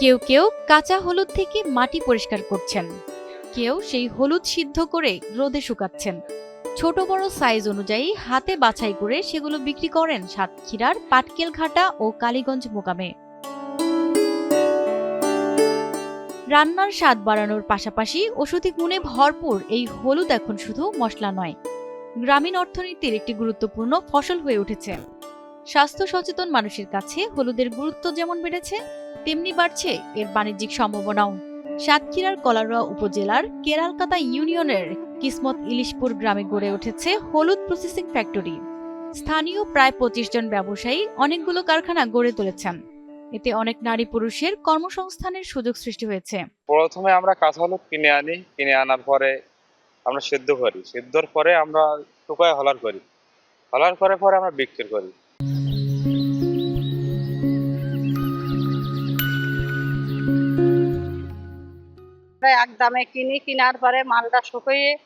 কেউ কেউ কাঁচা হলুদ থেকে মাটি পরিষ্কার করছেন। কেউ সেই হলুদ সিদ্ধ করে রোদে শুকাচ্ছেন। ছোট বড় সাইজ অনুযায়ী হাতে বাছাই করে সেগুলো বিক্রি করেন সাতক্ষীরার পাটকেল ঘাটা ও কালীগঞ্জ মোকামে। রান্নার স্বাদ বাড়ানোর পাশাপাশি ওষুধি গুণে ভরপুর এই হলুদ এখন শুধু মশলা নয়, গ্রামীণ অর্থনীতির একটি গুরুত্বপূর্ণ ফসল হয়ে উঠেছে। স্বাস্থ্য সচেতন মানুষের কাছে হলুদের গুরুত্ব যেমন বেড়েছে তেমনি বাড়ছে এর বাণিজ্যিক সম্ভাবনাও। সাতক্ষীরার কলারোয়া উপজেলার কেরালকাতা ইউনিয়নের কিসমত ইলিশপুর গ্রামে গড়ে উঠেছে হলুদ প্রসেসিং ফ্যাক্টরি স্থানীয় প্রায় পঁচিশ জন ব্যবসায়ী অনেকগুলো কারখানা গড়ে তুলেছেন। এতে অনেক নারী পুরুষের কর্মসংস্থানের সুযোগ সৃষ্টি হয়েছে। প্রথমে আমরা কাঁচা হলুদ কিনে আনি, কিনে আনার পরে আমরা সেদ্ধ করি। সেদ্ধর পরে আমরা শুকায় হলার করি। হলার করে পরে আমরা বিক্রি করি। এক দামে কিনি, কেনার পরে মালটা শুকিয়ে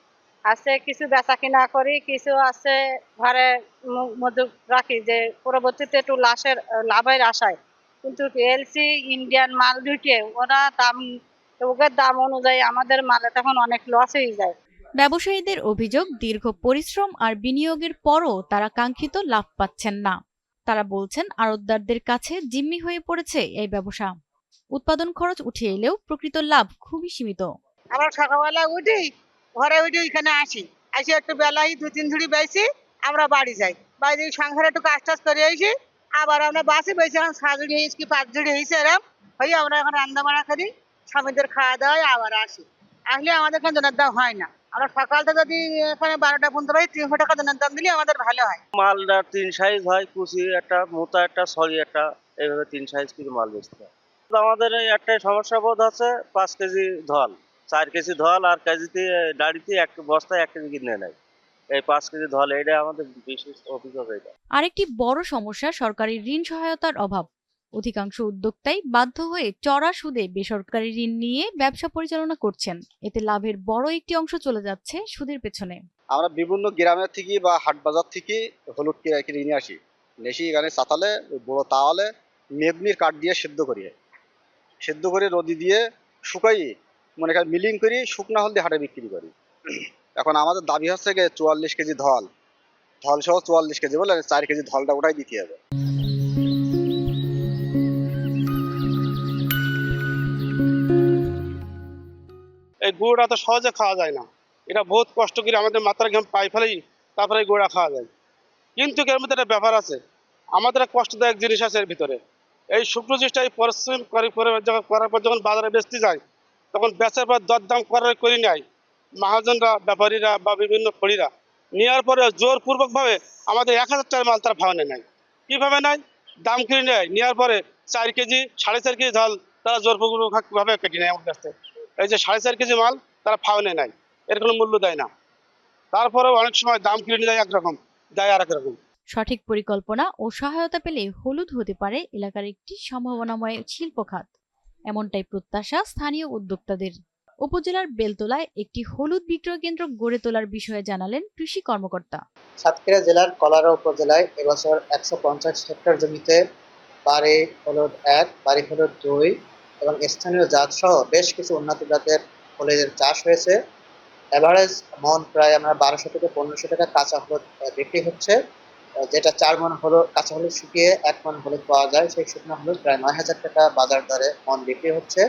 আছে, কিছু বেচা কিনা করি, কিছু আছে ঘরে মু- রাখি যে পরবর্তীতে একটু লাশের লাভের আশায়। কিন্তু এলসি ইন্ডিয়ান মাল দুইটে ওরা দাম, ওদের দাম অনুযায়ী আমাদের মালে তখন অনেক লস হয়ে যায়। ব্যবসায়ীদের অভিযোগ, দীর্ঘ পরিশ্রম আর বিনিয়োগের পরও তারা কাঙ্ক্ষিত লাভ পাচ্ছেন না। তারা বলছেন, আড়তদারদের কাছে জিম্মি হয়ে পড়েছে এই ব্যবসা। উৎপাদন খরচ উঠে এলেও প্রকৃত লাভ খুবই সীমিত। আমরা সকালবেলা উঠি ঘরে উঠে ওইখানে আসি। আসি একটু বেলায় দু তিন ঝুড়ি বেশি আমরা বাড়ি যাই। বাড়ি সংসারে একটু কাজ টাজ করে আসি আবার আমরা বাসে বেশি এখন সাত ঝুড়ি হয়েছি কি পাঁচ ঝুড়ি হয়েছে এরম হয়ে আমরা এখন রান্না বান্না করি স্বামীদের খাওয়া দাওয়া আবার আসি। আসলে আমাদের এখানে জনের দাম হয় না। আমরা সকালটা যদি এখানে বারোটা পর্যন্ত পাই তিনশো টাকা জনের দাম দিলে আমাদের ভালো হয়। মালটা তিন সাইজ হয় কুচি একটা মোটা একটা সরি একটা এইভাবে তিন সাইজ কিছু মাল বেচতে হয়। আমাদের এই একটাই সমস্যা বোধ আছে পাঁচ কেজি ধল। চার কেজি ধল আর কেজিতে দাড়িতে এক বস্তায় এক কেজি কিনে নেয়। এই পাঁচ কেজি ধল এইটা আমাদের বিশেষ অভিযোগ এটা। আরেকটি বড় সমস্যা সরকারি ঋণ সহায়তার অভাব। অধিকাংশ উদ্যোক্তাই বাধ্য হয়ে চড়া সুদে বেসরকারি ঋণ নিয়ে ব্যবসা পরিচালনা করছেন। এতে লাভের বড় একটি অংশ চলে যাচ্ছে সুদের পেছনে। আমরা বিভিন্ন গ্রামের থেকে বা হাট বাজার থেকে হলুদ কিনে কিনে নিয়ে আসি। নেশি এখানে চাতালে বড় তাওয়ালে মেগনির কাঠ দিয়ে সেদ্ধ করি। সেদ্ধ করে রদি দিয়ে শুকাই, মনে করেন মিলিং করি, শুকনা হলদি হাটে বিক্রি করি। এখন আমাদের দাবি হচ্ছে গিয়ে চুয়াল্লিশ কেজি ধল ধল সহ চুয়াল্লিশ কেজি বলে চার কেজি ধলটা ওটাই দিতে হবে। এই গুড়টা তো সহজে খাওয়া যায় না। এটা বহুত কষ্ট করে আমাদের মাথার ঘাম পাই ফেলেই তারপরে গুড়া খাওয়া যায়। কিন্তু এর মধ্যে একটা ব্যাপার আছে। আমাদের কষ্টদায়ক জিনিস আছে এর ভিতরে। এই শুকনো জিনিসটা এই পরিশ্রম করে করে যখন করার পর যখন বাজারে বেচতে যায় তখন বেচার পর দরদাম করার করে নেয় মহাজনরা, ব্যাপারীরা বা বিভিন্ন খড়িরা। নেওয়ার পরে জোরপূর্বকভাবে আমাদের এক হাজার টাকার মাল তারা ভাওনে নেয়। কীভাবে নেয়? দাম কিনে নেয়। নেওয়ার পরে চার কেজি, সাড়ে চার কেজি ঝাল তারা জোরপূর্বকভাবে কেটে নেয় আমার কাছ থেকে। এই যে সাড়ে চার কেজি মাল তারা ফাউনে নেয়। এর কোনো মূল্য দেয় না। তারপরেও অনেক সময় দাম কিনে দেয় একরকম, দেয় আর রকম। সঠিক পরিকল্পনা ও সহায়তা পেলে হলুদ হতে পারে এলাকার একটি সম্ভাবনাময় শিল্প খাত এমনটাই প্রত্যাশা স্থানীয় উদ্যোক্তাদের। উপজেলার বেলতলায় একটি হলুদ বিক্রয় কেন্দ্র গড়ে তোলার বিষয়ে জানালেন কৃষি কর্মকর্তা। সাতক্ষীরা জেলার কলারা উপজেলায় এবছর একশো পঞ্চাশ হেক্টর জমিতে বাড়ি হলুদ এক, বাড়ি হলুদ দুই এবং স্থানীয় জাত সহ বেশ কিছু উন্নত জাতের হলুদের চাষ হয়েছে। এভারেজ মন প্রায় আমরা বারোশো থেকে পনেরোশো টাকা কাঁচা হলুদ বিক্রি হচ্ছে। যেটা চার মন হলো কাঁচা হলুদ শুকিয়ে এক মন হলুদ পাওয়া যায়, সেই শুকনো হলুদ প্রায় নয় হাজার টাকা বাজার দরে মন বিক্রি হচ্ছে।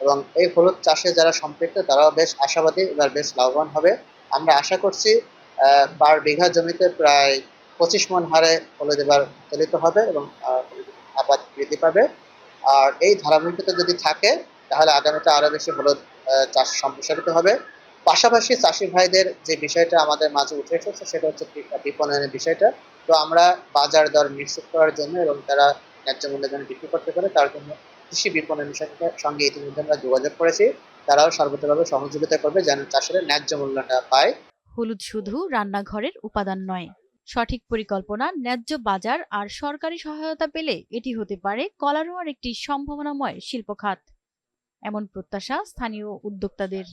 এবং এই হলুদ চাষে যারা সম্পৃক্ত, তারাও বেশ আশাবাদী এবার বেশ লাভবান হবে। আমরা আশা করছি পার বিঘা জমিতে প্রায় পঁচিশ মন হারে হলুদ এবার উত্তোলিত হবে এবং আবাদ বৃদ্ধি পাবে। আর এই ধারাবাহিকতা যদি থাকে, তাহলে আগামীতে আরও বেশি হলুদ চাষ সম্প্রসারিত হবে। পাশাপাশি চাষি ভাইদের যে বিষয়টা আমাদের মাঝে উঠে এসেছে, সেটা হচ্ছে বিপণনের বিষয়টা। তো আমরা বাজার দর নিশ্চিত করার জন্য এবং তারা ন্যায্য মূল্যে যেন বিক্রি করতে পারে, তার জন্য কৃষি বিপণন বিষয়টার সঙ্গে ইতিমধ্যে আমরা যোগাযোগ করেছি। তারাও সর্বতভাবে সহযোগিতা করবে যেন চাষিরা ন্যায্য মূল্যটা পায়। হলুদ শুধু রান্নাঘরের উপাদান নয়, সঠিক পরিকল্পনা, ন্যায্য বাজার আর সরকারি সহায়তা পেলে এটি হতে পারে কলারোয়ার একটি সম্ভাবনাময় শিল্প খাত। এমন প্রত্যাশা স্থানীয় উদ্যোক্তাদের।